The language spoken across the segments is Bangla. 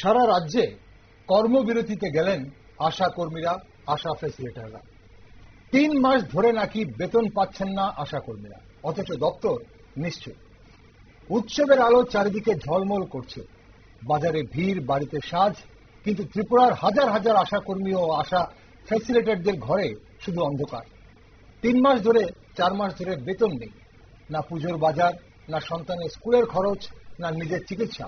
সারা রাজ্যে কর্মবিরতিতে গেলেন আশা কর্মীরা, আশা ফেসিলিটাররা তিন মাস ধরে নাকি বেতন পাচ্ছেন না আশা কর্মীরা, অথচ দপ্তর নিশ্চয় উৎসবের আলো চারিদিকে ঝলমল করছে। বাজারে ভিড়, বাড়িতে সাজ, কিন্তু ত্রিপুরার হাজার হাজার আশা কর্মী ও আশা ফ্যাসিলিটেটরদের ঘরে শুধু অন্ধকার। তিন মাস ধরে, চার মাস ধরে বেতন নেই। না পুজোর বাজার, না সন্তানের স্কুলের খরচ, না নিজের চিকিৎসা।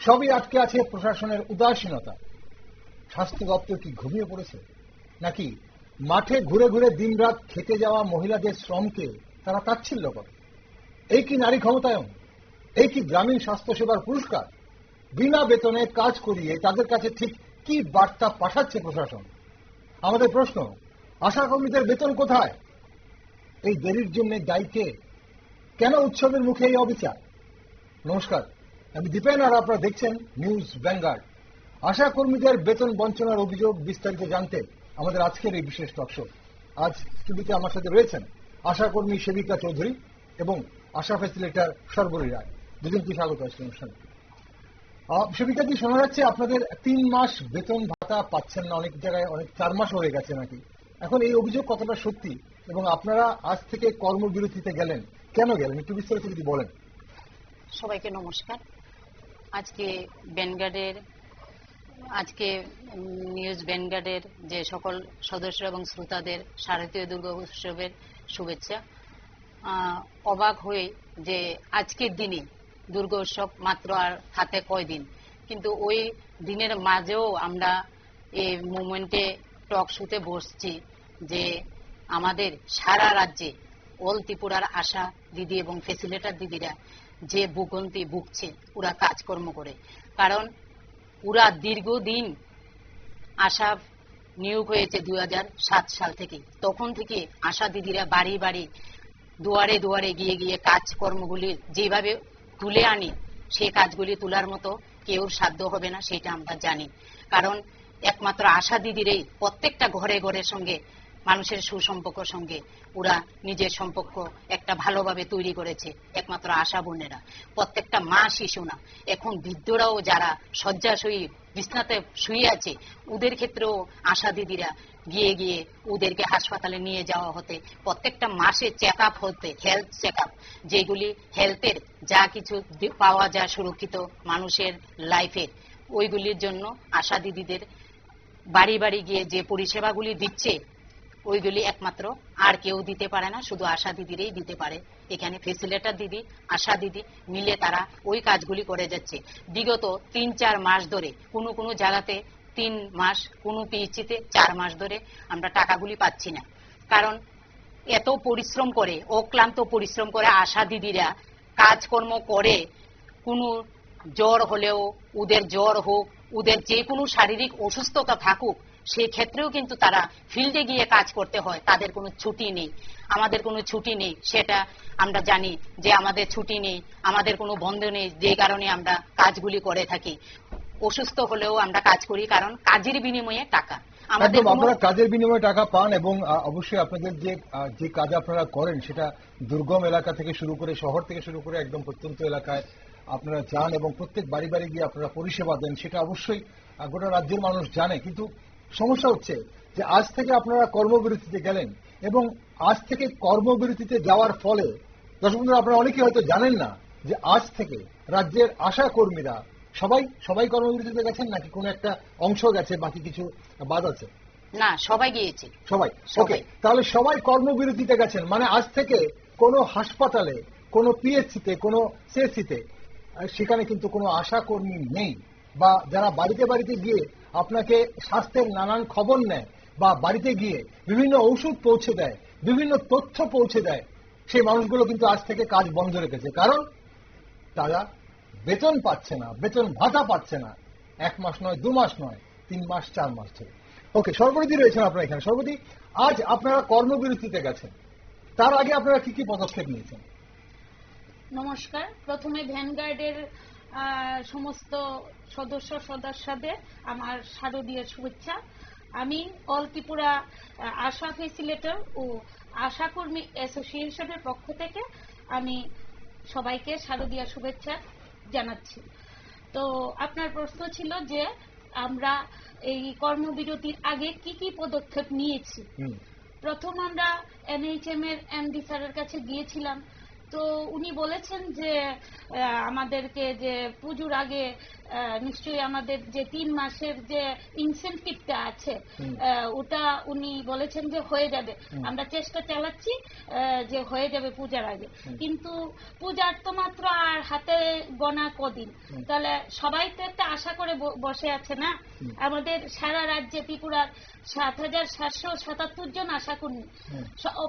সবই আটকে আছে প্রশাসনের উদাসীনতা। স্বাস্থ্য দপ্তর কি ঘুমিয়ে পড়েছে? নাকি মাঠে ঘুরে ঘুরে দিনরাত খেতে যাওয়া মহিলাদের শ্রমকে তারা তাচ্ছিল্য করে? এই কি নারী ক্ষমতায়ন? এই কি গ্রামীণ স্বাস্থ্যসেবার পুরস্কার? বিনা বেতনে কাজ করিয়ে তাদের কাছে ঠিক কি বার্তা পাঠাচ্ছে প্রশাসন? আমাদের প্রশ্ন, আশা কর্মীদের বেতন কোথায়? এই দেরির জন্য দায়ী কে কেন উৎসবের মুখে এই অবিচার? নমস্কার। আমি দীপেন আর আপনারা দেখছেন নিউজ ভ্যানগার্ড আশা কর্মীদের বেতন বঞ্চনার অভিযোগ বিস্তারিত জানতে আমাদের আজকের এই বিশেষ টকশো আজ স্টুডিওতে আমার সাথে রয়েছেন আশা কর্মী সেবিকা চৌধুরী এবং আশা ফ্যাসিলিটার সর্বরী রায়। দুজনকে স্বাগত আছে অনুষ্ঠানে। সেবিকাজি শোনা যাচ্ছে আপনাদের তিন মাস বেতন ভাতা পাচ্ছেন না, অনেক জায়গায় অনেক চার মাস হয়ে গেছে নাকি? এখন এই অভিযোগ কতটা সত্যি এবং আপনারা আজ থেকে কর্মবিরতিতে গেলেন, কেন গেলেন? একটু বিস্তারিত যদি বলেন। সবাইকে নমস্কার। আজকে ব্যানগার্ডের আজকে নিউজ ব্যানগার্ডের যে সকল সদস্য এবং শ্রোতাদের শারদীয় দুর্গা উৎসবের শুভেচ্ছা অবাক হয়ে যে আজকের দিনে দুর্গা উৎসব মাত্র আর হাতে কয়দিন। কিন্তু ওই দিনের মাঝেও আমরা এই মুভমেন্টে টক শুতে বসছি যে আমাদের সারা রাজ্যে অল ত্রিপুরার আশা দিদি এবং ফেসিলেটার দিদিরা যে ভূগন্তি ভুগছে, ওরা কাজকর্ম করে। কারণ ওরা দীর্ঘদিন আশা নিয়োগ হয়েছে দুই সাল থেকে তখন থেকে আশা দিদিরা বাড়ি বাড়ি, দুয়ারে দুয়ারে গিয়ে গিয়ে কাজকর্মগুলি যেভাবে তুলে আনি সেই কাজগুলি তোলার মতো কেউ সাধ্য হবে না, সেটা আমরা জানি। কারণ একমাত্র আশা দিদিরই প্রত্যেকটা ঘরে ঘরের সঙ্গে মানুষের সুসম্পর্ক সঙ্গে ওরা নিজের সম্পর্ক একটা ভালোভাবে তৈরি করেছে, একমাত্র আশা বোনেরা। প্রত্যেকটা মা শিশু না। এখন বৃদ্ধরাও যারা শয্যাশয়ী বিছনাতে শুয়ে আছে, ওদের ক্ষেত্রেও আশা দিদিরা গিয়ে গিয়ে ওদেরকে হাসপাতালে নিয়ে যাওয়া হতে, প্রত্যেকটা মাসে চেক আপ হতে হেলথ চেক আপ যেগুলি হেলথের যা কিছু পাওয়া যায় সুরক্ষিত মানুষের লাইফের ওইগুলির জন্য আশা দিদিদের বাড়ি বাড়ি গিয়ে যে পরিষেবাগুলি দিচ্ছে ওইগুলি একমাত্র। আর কেউ দিতে পারে না, শুধু আশা দিদিরই দিতে পারে। এখানে ফেসিলেটার দিদি, আশা দিদি মিলে তারা ওই কাজগুলি করে যাচ্ছে। বিগত তিন চার মাস ধরে, কোনো কোনো জায়গাতে তিন মাস, কোনো পিএইচিতে চার মাস ধরে আমরা টাকাগুলি পাচ্ছি না। কারণ এত পরিশ্রম করে, অক্লান্ত পরিশ্রম করে আশা দিদিরা কাজকর্ম করে, কোনো জ্বর হলেও, ওদের জ্বর হোক, ওদের যে কোনো শারীরিক অসুস্থতা থাকুক সেই ক্ষেত্রেও কিন্তু তারা ফিল্ডে গিয়ে কাজ করতে হয়। তাদের কোনো ছুটি নেই। আমাদের কোনো ছুটি নেই। সেটা আমরা জানি যে আমাদের ছুটি নেই। আমাদের কোনো বন্ধ নেই। যে কারণে আমরা কাজগুলি করে থাকি। অসুস্থ হলেও আমরা কাজ করি কারণ কাজের বিনিময়ে টাকা। একদম আপনারা কাজের বিনিময়ে টাকা পান এবং অবশ্যই আপনাদের যে যে কাজ আপনারা করেন সেটা দুর্গম এলাকা থেকে শুরু করে শহর থেকে শুরু করে একদম প্রত্যন্ত এলাকায় আপনারা যান এবং প্রত্যেক বাড়ি বাড়ি গিয়ে আপনারা পরিষেবা দেন। সেটা অবশ্যই গোটা রাজ্যের মানুষ জানে। কিন্তু সমস্যা হচ্ছে যে আজ থেকে আপনারা কর্মবিরতিতে গেলেন এবং আজ থেকে কর্মবিরতিতে যাওয়ার ফলে দর্শক বন্ধুরা আপনারা অনেকেই হয়তো জানেন না যে আজ থেকে রাজ্যের আশা কর্মীরা সবাই সবাই কর্মবিরতিতে গেছেন নাকি কোনো একটা অংশ গেছে বাকি কিছু বাদ আছে? না সবাই গিয়েছে। সবাই? ওকে। তাহলে সবাই কর্মবিরতিতে গেছেন মানে আজ থেকে কোনো হাসপাতালে কোনো পিএইচসিতে কোনো সিএসসিতে সেখানে কিন্তু কোনো আশা কর্মী নেই বা যারা বাড়িতে বাড়িতে গিয়ে আপনাকে স্বাস্থ্যের নানান খবর নেয় বা বাড়িতে গিয়ে বিভিন্ন ঔষধ পৌঁছে দেয়, বিভিন্ন তথ্য পৌঁছে দেয়, সেই মানুষগুলো কিন্তু আজ থেকে কাজ বন্ধ রেখেছে। কারণ তারা বেতন পাচ্ছে না, বেতন ভাতা পাচ্ছে না। এক মাস নয়, দু মাস নয়, তিন মাস, চার মাস ধরে। ওকে সর্বরীতি রয়েছেন আপনারা এখানে। সর্বতি আজ আপনারা কর্মবিরতিতে গেছেন। তার আগে আপনারা কি কি পদক্ষেপ নিয়েছেন? নমস্কার। প্রথমে ভ্যানগার্ডের সমস্ত সদস্য সদস্যদের আমার শারদীয় শুভেচ্ছা। আমি অল ত্রিপুরা আশা ফেসিলেটর ও আশাকর্মী অ্যাসোসিয়েশনের পক্ষ থেকে আমি সবাইকে শারদীয় শুভেচ্ছা জানাচ্ছি। তো আপনার প্রশ্ন ছিল যে আমরা এই কর্মবিরতির আগে কি কি পদক্ষেপ নিয়েছি? প্রথম আমরা এনএইচএম এর এমডি স্যারের কাছে গিয়েছিলাম। তো উনি বলেছেন যে আমাদেরকে যে পুজোর আগে নিশ্চয়ই আমাদের যে তিন মাসের যে ইনসেন্টিভটা আছে ওটা উনি বলেছেন যে হয়ে যাবে। আমরা চেষ্টা চালাচ্ছি যে হয়ে যাবে পূজার আগে। কিন্তু পূজার তো মাত্র আর হাতে গোনা কদিন। তাহলে সবাই তো একটা আশা করে বসে আছে না? আমাদের সারা রাজ্যে ত্রিপুরার সাত হাজার সাতশো সাতাত্তর জন আশাকর্মী।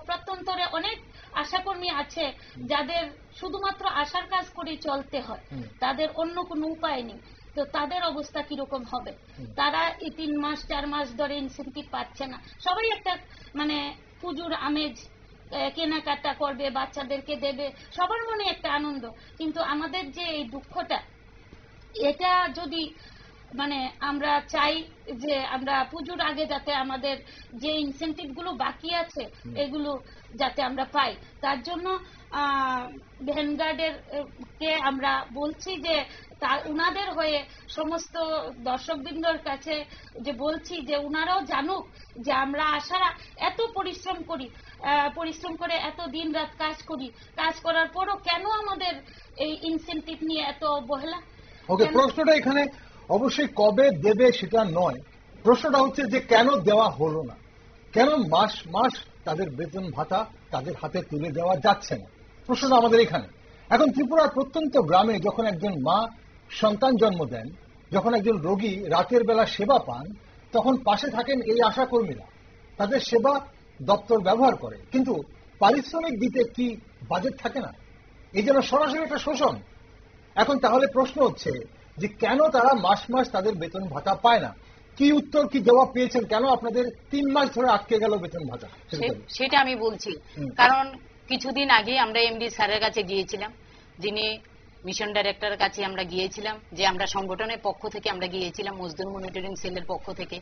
প্রত্যন্তরে অনেক আশাকর্মী আছে যাদের শুধুমাত্র আশার কাজ করে চলতে হয় তাদের অন্য কোনো উপায় নেই। তো তাদের অবস্থা কীরকম হবে? তারা এই তিন মাস চার মাস ধরে ইনসেন্টিভ পাচ্ছে না। সবাই একটা মানে পুজোর আমেজ কেনাকাটা করবে বাচ্চাদেরকে দেবে সবার মনে একটা আনন্দ। কিন্তু আমাদের যে এই দুঃখটা এটা যদি মানে আমরা চাই যে আমরা পুজোর আগে যাতে আমাদের যে ইনসেন্টিভগুলো বাকি আছে এগুলো যাতে আমরা পাই। তার জন্য ভ্যানগার্ডের কে আমরা বলছি যে তা উনাদের হয়ে সমস্ত দর্শকবৃন্দর কাছে যে বলছি যে উনারাও জানুক যে আমরা আশারা এত পরিশ্রম করি পরিশ্রম করে এত দিন রাত কাজ করি কাজ করার পরও কেন আমাদের এই ইনসেন্টিভ নিয়ে এত অবহেলা? ওকে প্রশ্নটা এখানে অবশ্যই কবে দেবে সেটা নয়। প্রশ্নটা হচ্ছে যে কেন দেওয়া হলো না? কেন মাস মাস তাদের বেতন ভাতা তাদের হাতে তুলে দেওয়া যাচ্ছে না? প্রশ্নটা আমাদের এখানে। এখন ত্রিপুরার প্রত্যন্ত গ্রামে যখন একজন মা সন্তান জন্ম দেন, যখন একজন রোগী রাতের বেলা সেবা পান, তখন পাশে থাকেন এই আশাকর্মীরা। তাদের সেবা দপ্তর ব্যবহার করে। কিন্তু পারিশ্রমিক দিতে কি বাজেট থাকে না? এই যেন সরাসরি একটা শোষণ। এখন তাহলে প্রশ্ন হচ্ছে যে কেন তারা মাস মাস তাদের বেতন ভাতা পায় না? কি উত্তর কি জবাব পেয়েছেন? কেন আপনাদের তিন মাস ধরে আটকে গেল বেতন ভাতা? সেটা আমি বলছি। কারণ কিছুদিন আগে আমরা এমডি স্যারের কাছে গিয়েছিলাম। যিনি মিশন ডাইরেক্টরের কাছে আমরা গিয়েছিলাম যে আমরা সংগঠনের পক্ষ থেকে আমরা গিয়েছিলাম মজদুর মনিটরিং সেলের পক্ষ থেকে।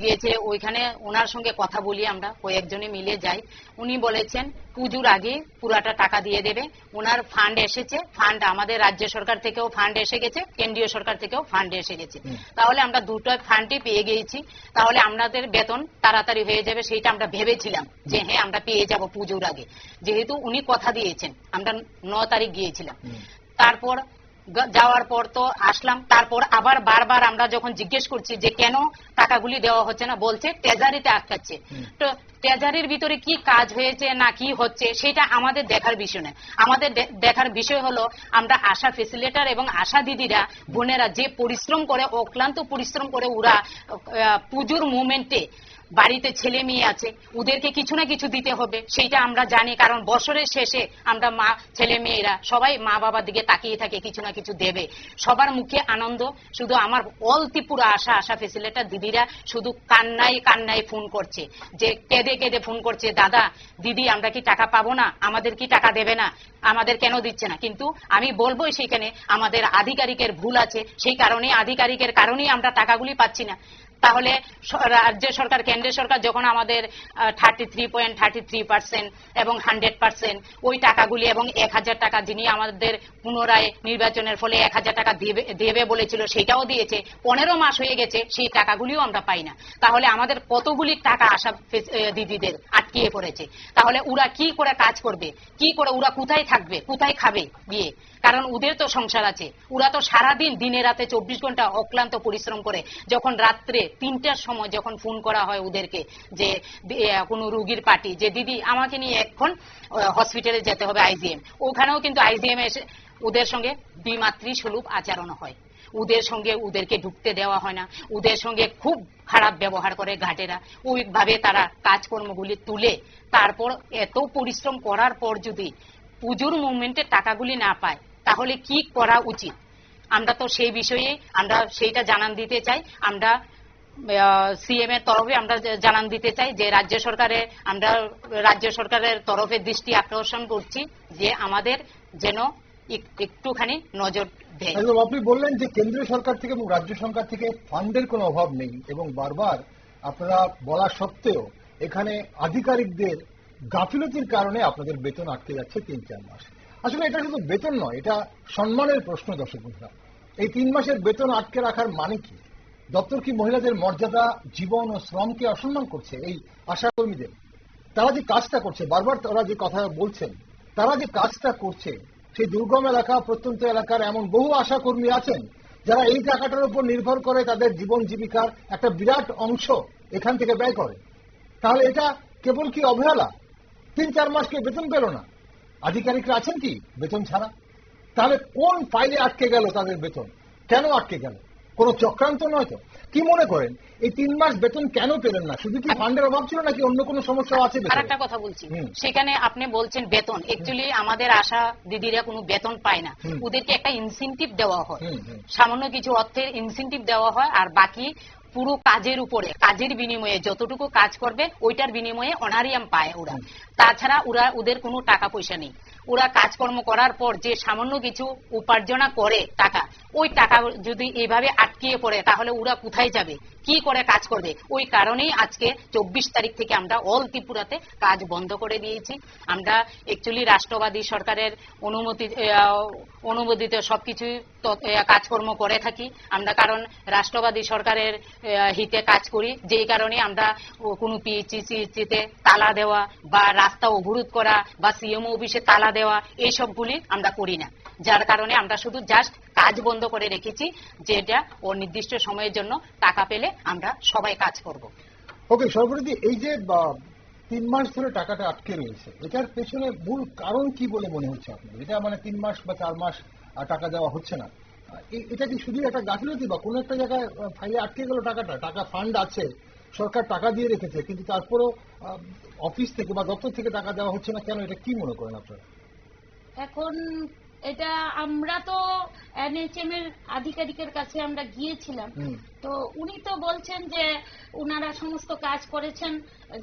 গিয়েছে ওইখানে ওনার সঙ্গে কথা বলি আমরা কয়েকজনে মিলে যাই। উনি বলেছেন পুজোর আগে পুরাটা টাকা দিয়ে দেবে। ওনার ফান্ড এসেছে ফান্ড আমাদের রাজ্য সরকার থেকেও ফান্ড এসে গেছে কেন্দ্রীয় সরকার থেকেও ফান্ড এসে গেছে। তাহলে আমরা দুটো ফান্ডই পেয়ে গিয়েছি। তাহলে আমাদের বেতন তাড়াতাড়ি হয়ে যাবে সেইটা আমরা ভেবেছিলাম যে হ্যাঁ আমরা পেয়ে যাব পুজোর আগে। যেহেতু উনি কথা দিয়েছেন আমরা ন তারিখ গিয়েছিলাম। তারপর যাওয়ার পর তো আসলাম। তারপর আবার বারবার আমরা যখন জিজ্ঞেস করছি যে কেন টাকাগুলি দেওয়া হচ্ছে না বলছে ট্রেজারিতে আটকাচ্ছে। তো ট্রেজারির ভিতরে কি কাজ হয়েছে না কি হচ্ছে সেটা আমাদের দেখার বিষয় না আমাদের দেখার বিষয় হলো আমরা আশা ফেসিলেটার এবং আশা দিদিরা বোনেরা যে পরিশ্রম করে অক্লান্ত পরিশ্রম করে ওরা পুজোর মুভমেন্টে বাড়িতে ছেলে মেয়ে আছে, ওদেরকে কিছু না কিছু দিতে হবে। সেইটা আমরা জানি, কারণ বছরের শেষে আমরা মা, ছেলে মেয়েরা সবাই মা বাবার দিকে তাকিয়ে থাকে, কিছু না কিছু দেবে। সবার মুখে আনন্দ, শুধু আমার অল ত্রিপুরা আশা আশা ফেসিলেটার দিদিরা শুধু কান্নায় কান্নায় ফোন করছে। যে কেঁদে কেঁদে ফোন করছে, দাদা, দিদি, আমরা কি টাকা পাবো না? আমাদের কি টাকা দেবে না? আমাদের কেন দিচ্ছে না? কিন্তু আমি বলব সেখানে আমাদের আধিকারিকের ভুল আছে, সেই কারণে, আধিকারিকের কারণেই আমরা টাকাগুলি পাচ্ছি না। তাহলে স- রাজ্য সরকার কেন্দ্রীয় সরকার যখন আমাদের thirty three point thirty three percent এবং হান্ড্রেড পার্সেন্ট ওই টাকাগুলি এবং এক হাজার টাকা যিনি আমাদের পুনরায় নির্বাচনের ফলে এক হাজার টাকা দেবে বলেছিল সেটাও দিয়েছে। পনেরো মাস হয়ে গেছে, সেই টাকাগুলিও আমরা পাই না। তাহলে আমাদের কতগুলি টাকা আসা দিদিদের আটকিয়ে পড়েছে? তাহলে ওরা কি করে কাজ করবে? কি করে, ওরা কোথায় থাকবে? কোথায় খাবে গিয়ে? কারণ ওদের তো সংসার আছে। ওরা তো সারাদিন দিনে রাতে চব্বিশ ঘণ্টা অক্লান্ত পরিশ্রম করে। যখন রাত্রে তিনটার সময় যখন ফোন করা হয় ওদেরকে যে কোনো রুগীর পার্টি, যে দিদি আমাকে নিয়ে এখন হসপিটালে যেতে হবে আইজিএম ওখানেও কিন্তু আইজিএম এসে ওদের সঙ্গে বিমাতৃ সুলভ আচরণ হয়। ওদের সঙ্গে ওদেরকে ঢুকতে দেওয়া হয় না। ওদের সঙ্গে খুব খারাপ ব্যবহার করে ঘাটেরা। ওইভাবে তারা কাজকর্মগুলি তুলে তারপর এত পরিশ্রম করার পর যদি পুজোর মুভমেন্টে টাকাগুলি না পায়, তাহলে কি করা উচিত? আমরা তো সেই বিষয়ে, আমরা সেইটা জানান দিতে চাই। আমরা সিএম এর তরফে আমরা জানান দিতে চাই যে রাজ্য সরকারে আমরা রাজ্য সরকারের তরফে দৃষ্টি আকর্ষণ করছি যে আমাদের যেন এক- একটুখানি নজর দেয়। আপনি বললেন যে কেন্দ্রীয় সরকার থেকে এবং রাজ্য সরকার থেকে ফান্ডের কোনো অভাব নেই এবং বারবার আপনারা বলা সত্ত্বেও এখানে আধিকারিকদের গাফিলতির কারণে আপনাদের বেতন আটকে যাচ্ছে তিন চার মাস। আসলে এটা শুধু বেতন নয়, এটা সম্মানের প্রশ্ন দর্শক বন্ধুরা। এই তিন মাসের বেতন আটকে রাখার মানে কি? দপ্তর কি মহিলাদের মর্যাদা, জীবন ও শ্রমকে অসম্মান করছে? এই আশাকর্মীদের। তারা যে কাজটা করছে, বারবার তারা যে কথা বলছেন, তারা যে কাজটা করছে, সেই দুর্গম এলাকা, প্রত্যন্ত এলাকার এমন বহু আশাকর্মী আছেন, যারা এই টাকাটার উপর নির্ভর করে তাদের জীবন জীবিকার একটা বিরাট অংশ এখান থেকে ব্যয় করে। তাহলে এটা কেবল কি অবহেলা? তিন চার মাসকে বেতন পেল না? আধিকারিকরা আছেন কি বেতন ছাড়া? তাহলে কোন ফাইলে আটকে গেল তাদের বেতন? কেন আটকে গেল? কোন চক্রান্ত নয় তো। কি মনে করেন এই তিন মাস বেতন কেন পেলেন না? শুধু কি ফান্ডের অভাব ছিল নাকি অন্য কোনো সমস্যা আছে আর একটা কথা বলছি। সেখানে আপনি বলছেন বেতন। অ্যাকচুয়ালি আমাদের আশা দিদিরা কোনো বেতন পায় না। ওদেরকে একটা ইনসেন্টিভ দেওয়া হয়। সামান্য কিছু অর্থের ইনসেন্টিভ দেওয়া হয় আর বাকি পুরো কাজের উপরে কাজের বিনিময়ে যতটুকু কাজ করবে ওইটার বিনিময়ে অনারিয়াম পায় ওরা। তাছাড়া ওরা ওদের কোনো টাকা পয়সা নেই। ওরা কাজকর্ম করার পর যে সামান্য কিছু উপার্জনা করে টাকা, ওই টাকা যদি এইভাবে আটকিয়ে পড়ে, তাহলে ওরা কোথায় যাবে? কি করে কাজ করবে? ওই কারণেই আজকে চব্বিশ তারিখ থেকে আমরা অল ত্রিপুরাতে কাজ বন্ধ করে দিয়েছি। আমরা অ্যাকচুয়ালি রাষ্ট্রবাদী সরকারের অনুমতি অনুমোদিত সবকিছু কাজকর্ম করে থাকি। আমরা কারণ রাষ্ট্রবাদী সরকারের হিতে কাজ করি। যেই কারণে আমরা কোনো পিএইচসিতে তালা দেওয়া বা রাস্তা অবরোধ করা বা সিএমও অফিসে তালা দেওয়া এইসবগুলি আমরা করি না। যার কারণে আমরা শুধু জাস্ট কাজ বন্ধ করে রেখেছি, যেটা ও নির্দিষ্ট সময়ের জন্য টাকা পেলে আমরা সবাই কাজ করব। ওকে, সর্বরীতি, এই যে তিন মাস ধরে টাকাটা আটকে রয়েছে, এটার পেছনে মূল কারণ কি বলে মনে হচ্ছে আপনার এটা মানে তিন মাস বা চার মাস টাকা দেওয়া হচ্ছে না। এটা কি শুধু একটা গাফিলতি বা কোনো একটা জায়গায় ফাইলে আটকে গেল টাকাটা? টাকা ফান্ড আছে, সরকার টাকা দিয়ে রেখেছে, কিন্তু তারপরেও অফিস থেকে বা দপ্তর থেকে টাকা দেওয়া হচ্ছে না, কেন? এটা কি মনে করেন আপনারা? এখন এটা আমরা তো এনএচএম এর আধিকারিকের কাছে আমরা গিয়েছিলাম। তো উনি তো বলছেন যে উনারা সমস্ত কাজ করেছেন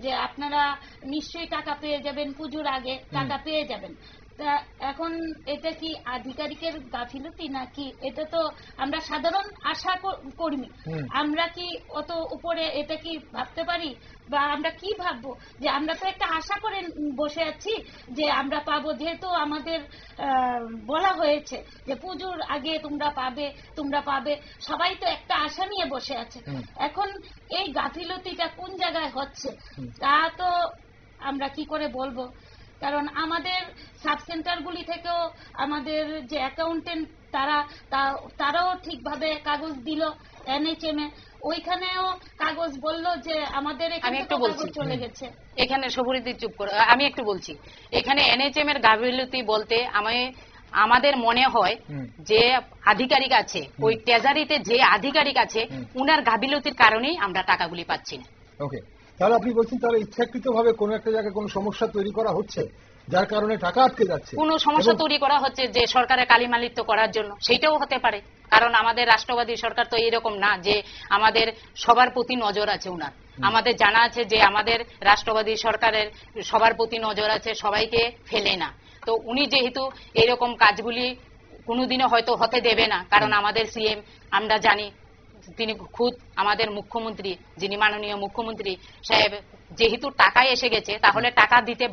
যে আপনারা নিশ্চয়ই টাকা পেয়ে যাবেন পুজোর আগে টাকা পেয়ে যাবেন। তা এখন এটা কি আধিকারিকের গাফিলতি নাকি এটা তো আমরা সাধারণ আশা কর্মী। আমরা কি অত উপরে এটা কি ভাবতে পারি? বা আমরা কি ভাববো? যে আমরা তো একটা আশা করে বসে আছি যে আমরা পাবো। যেহেতু আমাদের আহ, বলা হয়েছে যে পুজোর আগে তোমরা পাবে তোমরা পাবে। সবাই তো একটা আশা নিয়ে বসে আছে। এখন এই গাফিলতিটা কোন জায়গায় হচ্ছে? তা তো আমরা কি করে বলব? কারণ আমাদের সাব সেন্টারগুলি থেকেও আমাদের যে অ্যাকাউন্টেন্ট তারা তারাও ঠিকভাবে কাগজ দিল এনএচএম এ ওইখানেও কাগজ বলল যে আমাদের আমি এখানে একটু বলছি। চলে গেছে। এখানে সবরিদি চুপ করে। আমি একটু বলছি। এখানে এনএচএম এর গাফিলতি বলতে আমি আমাদের মনে হয় যে আধিকারিক আছে ওই ট্রেজারিতে যে আধিকারিক আছে উনার গাফিলতির কারণেই আমরা টাকাগুলি পাচ্ছি না। ওকে। তাহলে আপনি বলছেন তাহলে ইচ্ছাকৃত ভাবে কোনো একটা জায়গায় কোনো সমস্যা তৈরি করা হচ্ছে যার কারণে টাকা আটকে যাচ্ছে? কোনো সমস্যা তৈরি করা হচ্ছে যে সরকারের কালিমালিত্য করার জন্য। সেটাও হতে পারে। কারণ আমাদের রাষ্ট্রবাদী সরকার তো এরকম না যে আমাদের সবার প্রতি নজর আছে উনার। আমাদের জানা আছে যে আমাদের রাষ্ট্রবাদী সরকারের সবার প্রতি নজর আছে সবাইকে ফেলে না। তো উনি যেহেতু এরকম কাজগুলি কোনোদিনও হয়তো হতে দেবে না কারণ আমাদের সিএম আমরা জানি তিনি খুদ আমাদের মুখ্যমন্ত্রী, যিনি মাননীয় মুখ্যমন্ত্রী সাহেব, যেহেতু টাকা এসে গেছে, তাহলে টাকা দিতে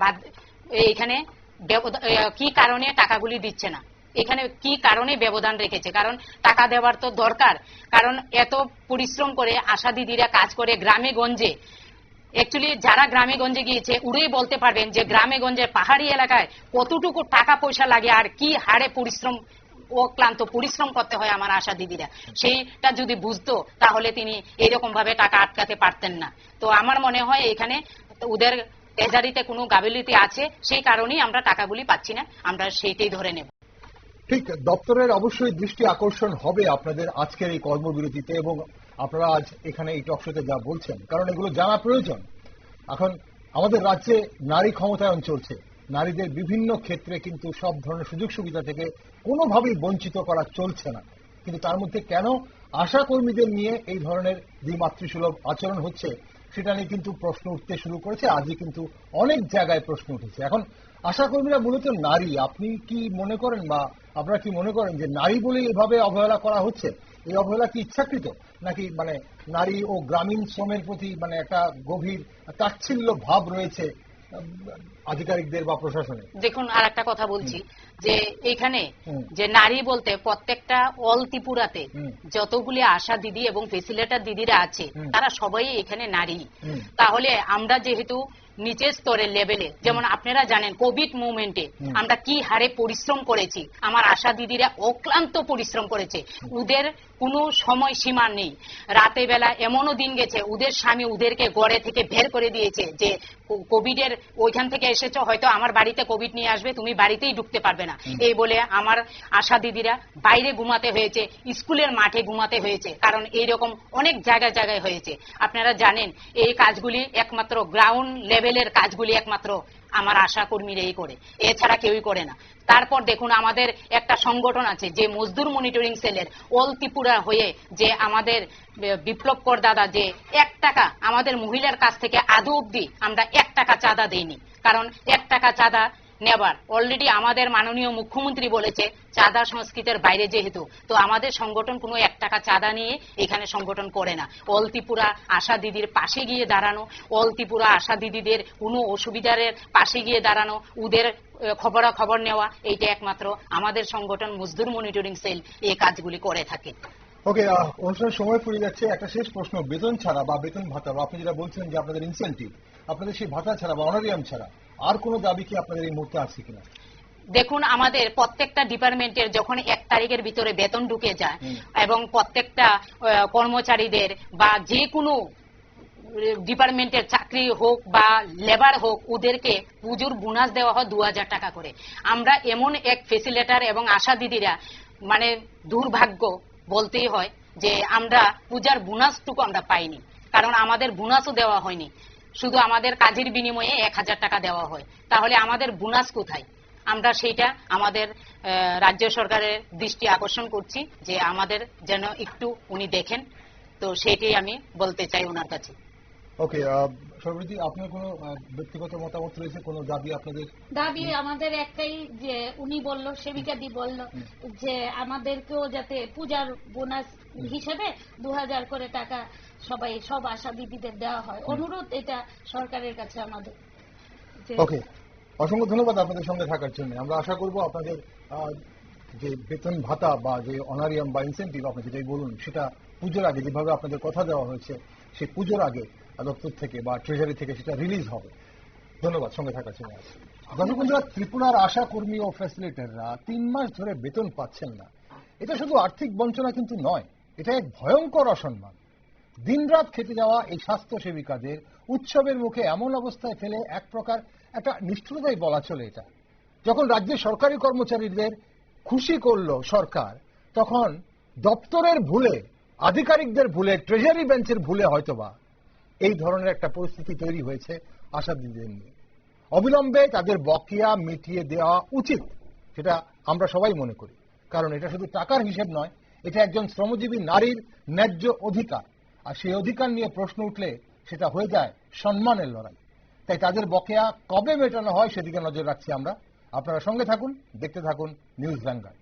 এখানে কি কারণে টাকাগুলি দিচ্ছে না? এখানে কি কারণে ব্যবধান রেখেছে? কারণ টাকা দেওয়ার তো দরকার। কারণ এত পরিশ্রম করে আশা দিদিরা কাজ করে গ্রামে গঞ্জে অ্যাকচুয়ালি যারা গ্রামে গঞ্জে গিয়েছে, উড়েই বলতে পারবেন যে গ্রামে গঞ্জে পাহাড়ি এলাকায় কতটুকু টাকা পয়সা লাগে আর কি হারে পরিশ্রম ও ক্লান্ত, পরিশ্রম করতে হয় আমার আশা দিদিরা। সেইটা যদি বুঝতো, তাহলে তিনি এরকম ভাবে টাকা আটকাতে পারতেন না। তো আমার মনে হয় এখানে ওদের ট্রেজারিতে কোনো গাবিলিটি আছে, সেই কারণেই আমরা টাকাগুলি পাচ্ছি না, আমরা সেইটাই ধরে নেব। ঠিক, দপ্তরের অবশ্যই দৃষ্টি আকর্ষণ হবে আপনাদের আজকের এই কর্মবিরতিতে এবং আপনারা আজ এখানে এই টকশোতে যা বলছেন, কারণ এগুলো জানা প্রয়োজন। এখন আমাদের রাজ্যে নারী ক্ষমতায়ন চলছে। নারীদের বিভিন্ন ক্ষেত্রে কিন্তু সব ধরনের সুযোগ সুবিধা থেকে কোনোভাবেই বঞ্চিত করা চলছে না। কিন্তু তার মধ্যে কেন আশা কর্মীদের নিয়ে এই ধরনের দ্বিমাতৃসুলভ আচরণ হচ্ছে, সেটা নিয়ে কিন্তু প্রশ্ন উঠতে শুরু করেছে। আজই কিন্তু অনেক জায়গায় প্রশ্ন উঠেছে। এখন আশা কর্মীরা মূলত নারী। আপনি কি মনে করেন বা আপনারা কি মনে করেন যে নারী বলে এভাবে অবহেলা করা হচ্ছে? এই অবহেলা কি ইচ্ছাকৃত? নাকি মানে নারী ও গ্রামীণ শ্রমের প্রতি মানে একটা গভীর তাচ্ছিল্য ভাব রয়েছে আধিকারিকদের বা প্রশাসনে দেখুন আর একটা কথা বলছি যে এখানে যে নারী বলতে প্রত্যেকটা অল ত্রিপুরাতে যতগুলি আশা দিদি এবং ফেসিলেটার দিদিরা আছে তারা সবাই এখানে নারী। তাহলে আমরা যেহেতু নিচের স্তরের লেভেলে যেমন আপনারা জানেন কোভিড মুভমেন্টে আমরা কি হারে পরিশ্রম করেছি? আমার আশা দিদিরা অক্লান্ত পরিশ্রম করেছে। ওদের কোনো সময় সীমা নেই। রাতে বেলা এমনও দিন গেছে ওদের স্বামী ওদেরকে গড়ে থেকে বের করে দিয়েছে যে কোভিডের ওইখান থেকে এসেছ হয়তো আমার বাড়িতে কোভিড নিয়ে আসবে তুমি বাড়িতেই ঢুকতে পারবে না। এই বলে আমার আশা দিদিরা বাইরে ঘুমাতে হয়েছে স্কুলের মাঠে ঘুমাতে হয়েছে কারণ এইরকম অনেক জায়গায় জায়গায় হয়েছে। আপনারা জানেন এই কাজগুলি একমাত্র গ্রাউন্ড লেভেলের কাজগুলি একমাত্র আমার আশা কর্মীরাই করে, এছাড়া কেউই করে না। তারপর দেখুন, আমাদের একটা সংগঠন আছে যে মজদুর মনিটরিং সেলের অল ত্রিপুরা হয়ে যে আমাদের বিপ্লব কর দাদা যে এক টাকা আমাদের মহিলার কাছ থেকে আদৌ অব্দি আমরা এক টাকা চাঁদা দেইনি। কারণ এক টাকা চাঁদা নেবার। অলরেডি আমাদের মাননীয় মুখ্যমন্ত্রী বলেছে, চাঁদা সংস্কৃতের বাইরে যেহেতু, তো আমাদের সংগঠন কোনো এক টাকা চাঁদা নিয়ে এখানে সংগঠন করে না। অল ত্রিপুরা আশা দিদির পাশে গিয়ে দাঁড়ানো অল ত্রিপুরা আশা দিদিদের কোনো অসুবিধার পাশে গিয়ে দাঁড়ানো, ওদের খবরা খবর নেওয়া, এইটা একমাত্র আমাদের সংগঠন মজদুর মনিটরিং সেল এই কাজগুলি করে থাকে। ওকে অনুষ্ঠানের সময় ফুরিয়ে যাচ্ছে, একটা শেষ প্রশ্ন, বেতন ছাড়া বা বেতন ভাতা, বা আপনি যেটা বলছেন যে আপনাদের ইনসেন্টিভ আপনাদের সেই ভাতা ছাড়া বা অনারিয়াম ছাড়া আর কোনো দাবি কি আপনাদের এই মুহূর্তে আছে কিনা? দেখুন আমাদের প্রত্যেকটা ডিপার্টমেন্টের যখন এক তারিখের ভিতরে বেতন ঢুকে যায় এবং প্রত্যেকটা কর্মচারীদের বা যে কোনো ডিপার্টমেন্টের চাকরি হোক বা লেবার হোক ওদেরকে পুজোর বোনাস দেওয়া হয় দু হাজার টাকা করে। আমরা এমন এক ফেসিলেটার এবং আশা দিদিরা মানে দুর্ভাগ্য বলতেই হয় যে আমরা পূজার বোনাসটুকু আমরা পাইনি। কারণ আমাদের বোনাসও দেওয়া হয়নি। শুধু আমাদের কাজের বিনিময়ে এক হাজার টাকা দেওয়া হয়। তাহলে আমাদের বোনাস কোথায়? আমরা সেইটা আমাদের রাজ্য সরকারের দৃষ্টি আকর্ষণ করছি যে আমাদের যেন একটু উনি দেখেন। তো সেটাই আমি বলতে চাই ওনার কাছে। ওকে সর্বজি আপনার কোনো ব্যক্তিগত মতামত রয়েছে? কোনো দাবি আপনাদের? দাবি আমাদের একটাই যে উনি বলল সেবিকা দি বলল যে আমাদেরকেও যাতে পূজার বোনাস হিসেবে দু হাজার করে টাকা সবাই সব আশা দিদিদের দেওয়া হয়। অনুরোধ এটা সরকারের কাছে আমাদের। ওকে। অসংখ্য ধন্যবাদ আপনাদের সঙ্গে থাকার জন্য। আমরা আশা করব আপনাদের আহ, যে বেতন ভাতা বা যে অনারিয়াম বা ইনসেন্টিভ আপনি যেটাই বলুন সেটা পুজোর আগে যেভাবে আপনাদের কথা দেওয়া হয়েছে সেই পুজোর আগে দপ্তর থেকে বা ট্রেজারি থেকে সেটা রিলিজ হবে। ধন্যবাদ সঙ্গে থাকার জন্য দর্শক বন্ধুরা ত্রিপুরার আশা কর্মী ও ফ্যাসিলিটাররা তিন মাস ধরে বেতন পাচ্ছেন না। এটা শুধু আর্থিক বঞ্চনা কিন্তু নয় এটা এক ভয়ঙ্কর অসম্মান। দিনরাত খেতে যাওয়া এই স্বাস্থ্য সেবিকাদের উৎসবের মুখে এমন অবস্থায় ফেলে এক প্রকার একটা নিষ্ঠুরতাই বলা চলে এটা। যখন রাজ্যের সরকারি কর্মচারীদের খুশি করল সরকার, তখন দপ্তরের ভুলে, আধিকারিকদের ভুলে ট্রেজারি বেঞ্চের ভুলে হয়তোবা এই ধরনের একটা পরিস্থিতি তৈরি হয়েছে আশাদিদের নিয়ে। অবিলম্বে তাদের বকেয়া মিটিয়ে দেওয়া উচিত, সেটা আমরা সবাই মনে করি। কারণ এটা শুধু টাকার হিসেব নয়, এটা একজন শ্রমজীবী নারীর ন্যায্য অধিকার। আর সেই অধিকার নিয়ে প্রশ্ন উঠলে সেটা হয়ে যায় সম্মানের লড়াই। তাই তাদের বকেয়া কবে মেটানো হয় সেদিকে নজর রাখছি আমরা। আপনারা সঙ্গে থাকুন, দেখতে থাকুন, নিউজ ভ্যানগার্ড।